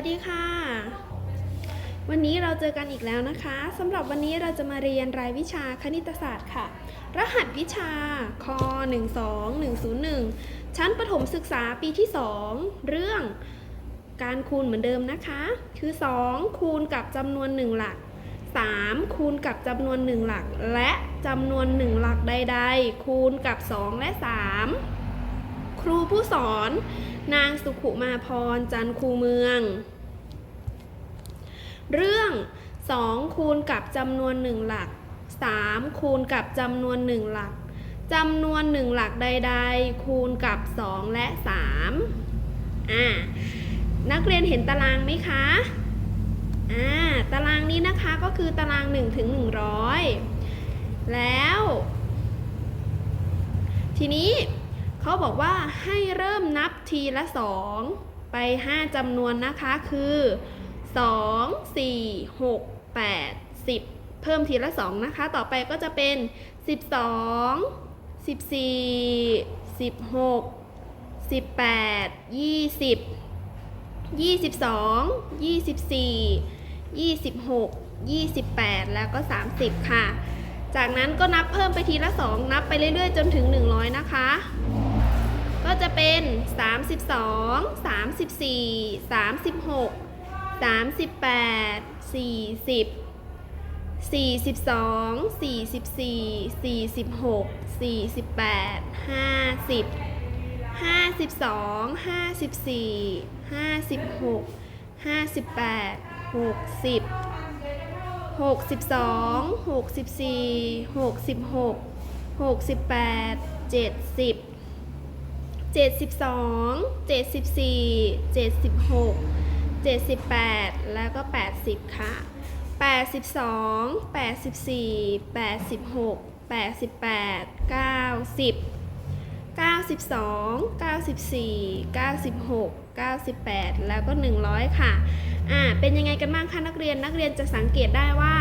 วัสดีค่ะ วันนี้เราเจอกันอีกแล้วนะคะสำหรับวันนี้เราจะมาเรียนรายวิชาคณิตศาสตร์ค่ะ รหัสวิชาค12101 ชั้นประถมศึกษาปีที่ 2 เรื่องการคูณเหมือนเดิมนะคะ คือ 2 คูณกับจำนวน 1 หลัก 3 คูณกับจำนวน 1 หลัก และจำนวน 1 หลักใด ๆ คูณกับ 2 และ 3 ครูผู้สอน นางสุขุมาพรจันคูเมือง เรื่อง2คูณกับจำนวน1หลัก3คูณกับจำนวน1หลักจำนวน1หลักใดๆ คูณกับ 2 และ3อ่านักเรียนเห็นตารางไหมคะอ่าตารางนี้นะคะก็คือตาราง1ถึง100 แล้ว ทีนี้ เขาบอกว่าให้เริ่มนับทีละ 2 ไป 5จำนวนนะคะคือ 2 4 6 8 10 เพิ่มทีละ 2 นะคะ ต่อไปก็จะเป็น 12 14 16 18 20 22 24 26 28 แล้วก็ 30 ค่ะ จากนั้นก็นับเพิ่มไปทีละ 2 นับไปเรื่อยๆ จนถึง 100 นะคะ ก็จะเป็น 32 34 36 38 40 42 44 46 48 50 52 54 56 58 60 62 64 66 68 70 72 74 76 78 แล้วก็ 80 ค่ะ 82 84 86 88 90 92 94 96 98 แล้วก็ 100 ค่ะ อ่า เป็นยังไงกันบ้างคะนักเรียน นักเรียนจะสังเกตได้ว่า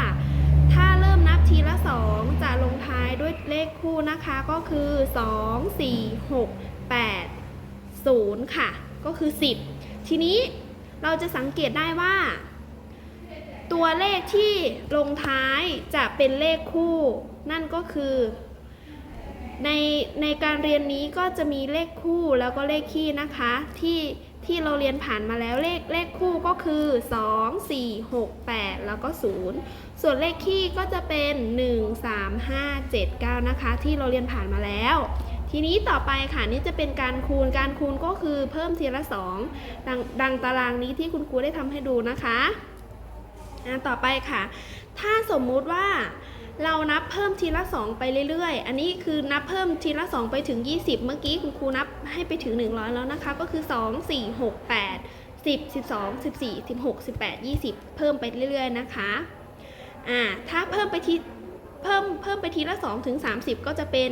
ถ้าเริ่มนับทีละ 2 จะลงท้ายด้วยเลขคู่นะคะ ก็คือ 2 4 6 8 0 ค่ะ ก็คือ 10 ทีนี้เราจะสังเกตได้ว่า ตัวเลขที่ลงท้ายจะเป็นเลขคู่ นั่นก็คือ ในในการเรียนนี้ก็จะมีเลขคู่แล้วก็เลขคี่นะคะ ที่ที่เราเรียนผ่านมาแล้วเลขเลขคู่ก็คือ 2 4 6 8 แล้วก็ 0 ส่วนเลขคี่ก็จะเป็น 1 3 5 7 9 นะคะ ที่เราเรียนผ่านมาแล้ว ทีนี้ต่อไปค่ะนี่จะเป็นการคูณการคูณก็คือเพิ่มทีละ2ดังดังตารางนี้ที่คุณครูได้ทำให้ดูนะคะอะต่อไปค่ะ ถ้าสมมุติว่าเรานับเพิ่มทีละ 2 ไปเรื่อยๆ อันนี้คือนับเพิ่มทีละ 2 ไปถึง 20 เมื่อกี้คุณครูนับให้ไปถึง 100 แล้วนะคะ ก็คือ 2 4 6 8 10 12 14 16 18 20 เพิ่มไปเรื่อยๆนะคะอ่าถ้าเพิ่มไปทีเพิ่มเพิ่มไปทีละ2ถึง30 ก็จะเป็น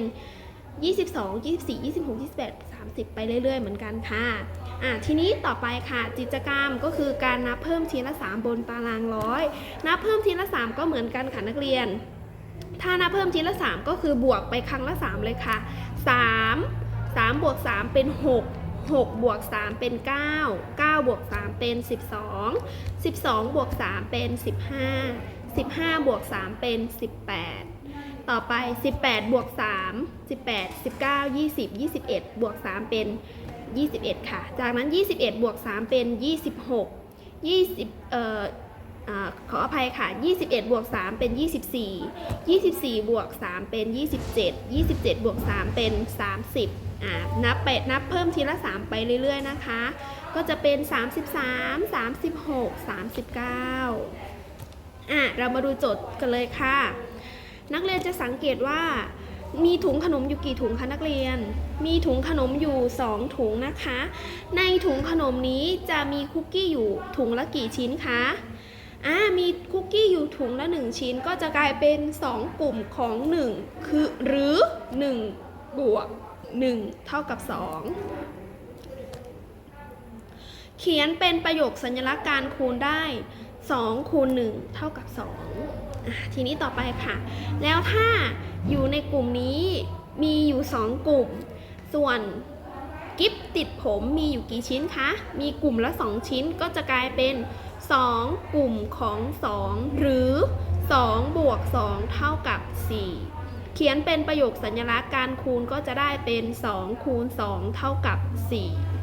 22 24 26 28 30 ไปเรื่อย ๆ เหมือนกันค่ะอ่าทีนี้ต่อไปค่ะกิจกรรมก็คือการนับเพิ่มทีละ 3 บนตารางร้อย นับเพิ่มทีละ 3 ก็เหมือนกันค่ะนักเรียน ถ้านับเพิ่มทีละ 3 ก็คือบวกไปครั้งละ 3 เลยค่ะ 3 3บวก3เป็น 6 6บวก3เป็น 9 9บวก3เป็น 12 12บวก3เป็น 15 15บวก3เป็น 18 ต่อไป 18 บวก 3 18 19 20 21 บวก 3 เป็น 21 ค่ะ จากนั้น 21 บวก 3 เป็น 26 20เอ่อขออภัยค่ะ 21 บวก 3 เป็น 24 24 บวก 3 เป็น 27 27 บวก 3 เป็น 30อ่านับไปนับเพิ่มทีละ 3 ไปเรื่อย ๆ นะคะ ก็จะเป็น 33 36 39อะเรามาดูโจทย์กันเลยค่ะ นักเรียนจะสังเกตว่า มีถุงขนมอยู่กี่ถุงคะนักเรียน มีถุงขนมอยู่ 2 ถุงนะคะ ในถุงขนมนี้จะมีคุกกี้อยู่ถุงละกี่ชิ้นคะอ่ามีคุกกี้อยู่ถุงละ 1 ชิ้นก็จะกลายเป็น 2 กลุ่มของ 1 คือหรือ 1 บวก 1 เท่ากับ 2 เขียนเป็นประโยคสัญลักษณ์การคูณได้2คูณ1เท่ากับ2อะ ทีนี้ต่อไปค่ะ แล้วถ้าอยู่ในกลุ่มนี้มีอยู่ 2 กลุ่ม ส่วนกิฟติดผมมีอยู่กี่ชิ้นคะ มีกลุ่มละ 2 ชิ้นก็จะกลายเป็น 2 กลุ่มของ 2 หรือ 2 บวก 2 เท่ากับ 4 เขียนเป็นประโยคสัญลักษณ์การคูณก็จะได้เป็น 2 คูณ 2 เท่ากับ 4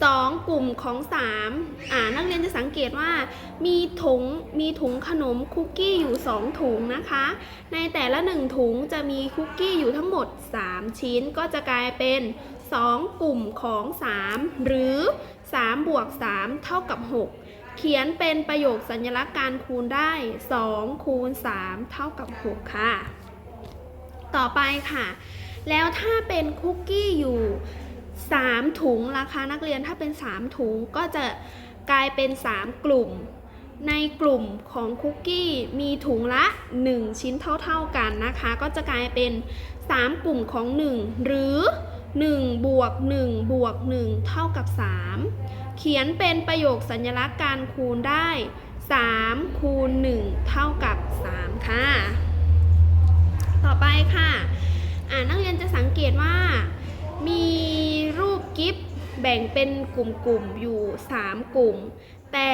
2 กลุ่มของ 3 อ่านักเรียนจะสังเกตว่ามีถุงมีถุงขนมคุกกี้อยู่ 2 ถุงนะคะ ในแต่ละ 1 ถุงจะมีคุกกี้อยู่ทั้งหมด 3 ชิ้นก็จะกลายเป็น 2 กลุ่มของ 3 หรือ3บวก3เท่ากับ 6 เขียนเป็นประโยคสัญลักษณ์การคูณได้ 2 คูณ 3 เท่ากับ 6 ค่ะ ต่อไปค่ะ แล้วถ้าเป็นคุกกี้อยู่ 3 ถุงราคานักเรียนถ้าเป็น 3 ถุงก็จะกลายเป็น 3 กลุ่ม ในกลุ่มของคุกกี้มีถุงละ 1 ชิ้นเท่าๆกันนะคะ ก็จะกลายเป็น 3 กลุ่มของ 1 หรือ 1 บวก 1 บวก 1 เท่ากับ 3 เขียนเป็นประโยคสัญลักษณ์การคูณได้ 3 คูณ 1 เท่ากับ 3 ค่ะ ต่อไปค่ะ อ่านักเรียนจะสังเกตว่า มีรูปกิฟต์แบ่งเป็นกลุ่มๆอยู่ 3 กลุ่ม แต่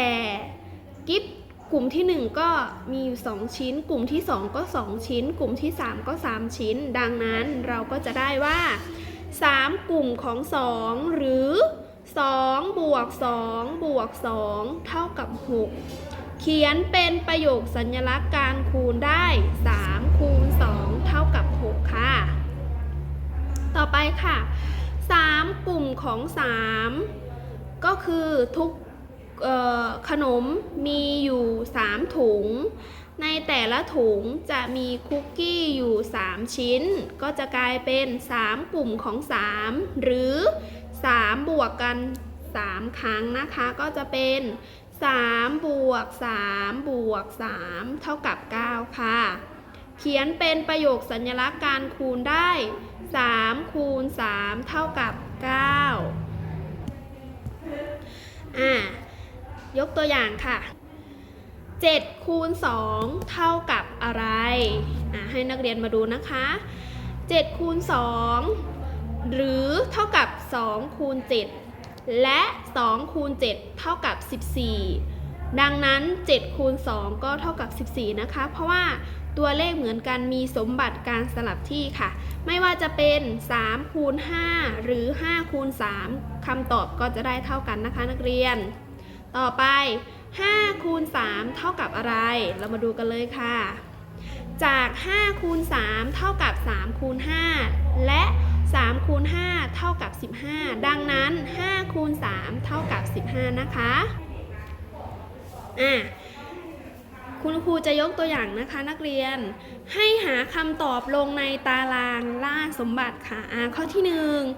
กิฟต์กลุ่มที่ 1 ก็มีอยู่ 2 ชิ้น กลุ่มที่ 2 ก็ 2 ชิ้น กลุ่มที่ 3 ก็ 3 ชิ้น ดังนั้นเราก็จะได้ว่า 3 กลุ่มของ 2 หรือ2บวก2บวก2เท่ากับ 6 เขียนเป็นประโยคสัญลักษณ์การคูณได้3คูณ2เท่ากับ6ค่ะ ต่อไปค่ะ 3 กลุ่มของ 3 ก็คือทุกขนมมีอยู่ 3 ถุง ในแต่ละถุงจะมีคุกกี้อยู่ 3 ชิ้น ก็จะกลายเป็น 3 กลุ่มของ 3 หรือ 3 บวกกัน 3 ครั้งนะคะ ก็จะเป็น3บวก3บวก3เท่ากับ 9 ค่ะ เขียนเป็นประโยคสัญลักษณ์การคูณได้ 3 คูณ 3 เท่ากับ 9 อ่า ยกตัวอย่างค่ะ 7 คูณ 2 เท่ากับอะไร อ่า ให้นักเรียนมาดูนะคะ 7 คูณ 2 หรือเท่ากับ 2 คูณ 7 และ 2 คูณ 7 เท่ากับ 14ดังนั้น 7 คูณ 2 ก็เท่ากับ 14 นะคะ เพราะว่า ตัวเลขเหมือนกันมีสมบัติการสลับที่ค่ะ ไม่ว่าจะเป็น3คูณ5หรือ5คูณ3คำตอบก็จะได้เท่ากันนะคะนักเรียน ต่อไป5คูณ3เท่ากับอะไร เรามาดูกันเลยค่ะ จาก5คูณ3เท่ากับ3คูณ5และ3คูณ5เท่ากับ 15 ดังนั้น5คูณ3เท่ากับ 15 นะคะ อะ คุณครูจะยกตัวอย่างนะคะนักเรียน ให้หาคำตอบลงในตารางล่าสมบัติค่ะอ่าข้อที่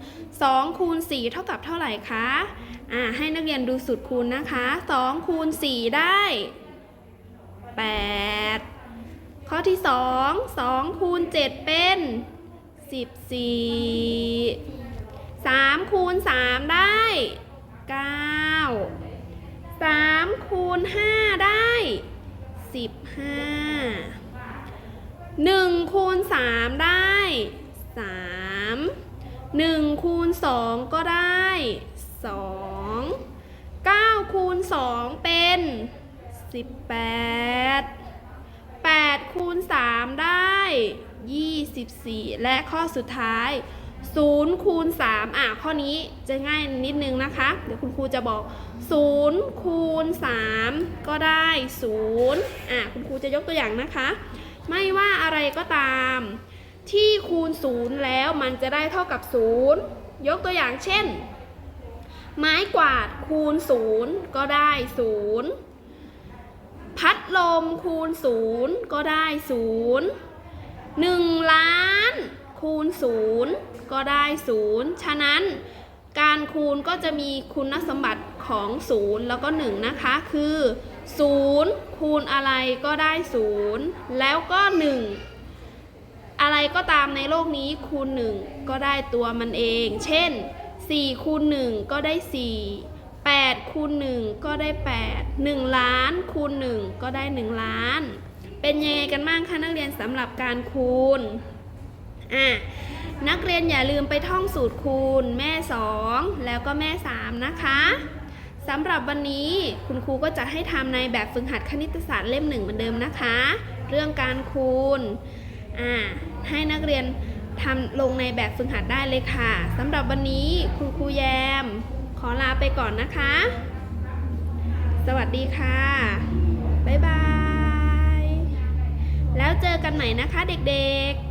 1 2คูณ4เท่ากับเท่าไหร่คะอ่าให้นักเรียนดูสูตรคูณนะคะ2คูณ4ได้ 8 ข้อที่ 2 2คูณ7เป็น 14 3คูณ3ได้ 9 3คูณ5ได้ สิบห้าหนึ่งคูณสามได้สามหนึ่งคูณสองก็ได้สองเก้าคูณสองเป็นสิบแปดแปดคูณสามได้ยี่สิบสี่และข้อสุดท้าย ศูนย์คูณสามอะข้อนี้จะง่ายนิดนึงนะคะ เดี๋ยวคุณครูจะบอก 0คูณ3ก็ได้ 0อะคุณครูจะยกตัวอย่างนะคะ ไม่ว่าอะไรก็ตาม ที่คูณ 0 แล้วมันจะได้เท่ากับ 0 ยกตัวอย่างเช่น ไม้กวาดคูณ 0 ก็ได้ 0 พัดลมคูณ 0 ก็ได้ 0 1 ล้าน คูณ 0 ก็ได้ 0 ฉะนั้นการคูณก็จะมีคุณสมบัติของ 0 แล้วก็ 1 นะคะ คือ 0 คูณอะไรก็ได้ 0 แล้วก็ 1 อะไรก็ตามในโลกนี้คูณ 1 ก็ได้ตัวมันเอง เช่น 4 คูณ 1 ก็ได้ 4 8คูณ1ก็ได้ 8 1 ล้านคูณ 1 ก็ได้ 1 ล้าน เป็นยังไงกันบ้างคะนักเรียนสำหรับการคูณ อะนักเรียนอย่าลืมไปท่องสูตรคูณแม่ 2 แล้วก็แม่ 3 นะคะสำหรับวันนี้คุณครูก็จะให้ทำในแบบฝึกหัดคณิตศาสตร์เล่มหนึ่งเหมือนเดิมนะคะ เรื่องการคูณอ่าให้นักเรียนทำลงในแบบฝึกหัดได้เลยค่ะสำหรับวันนี้คุณครูแยม ขอลาไปก่อนนะคะ สวัสดีค่ะ บ๊ายบาย แล้วเจอกันใหม่นะคะเด็กๆ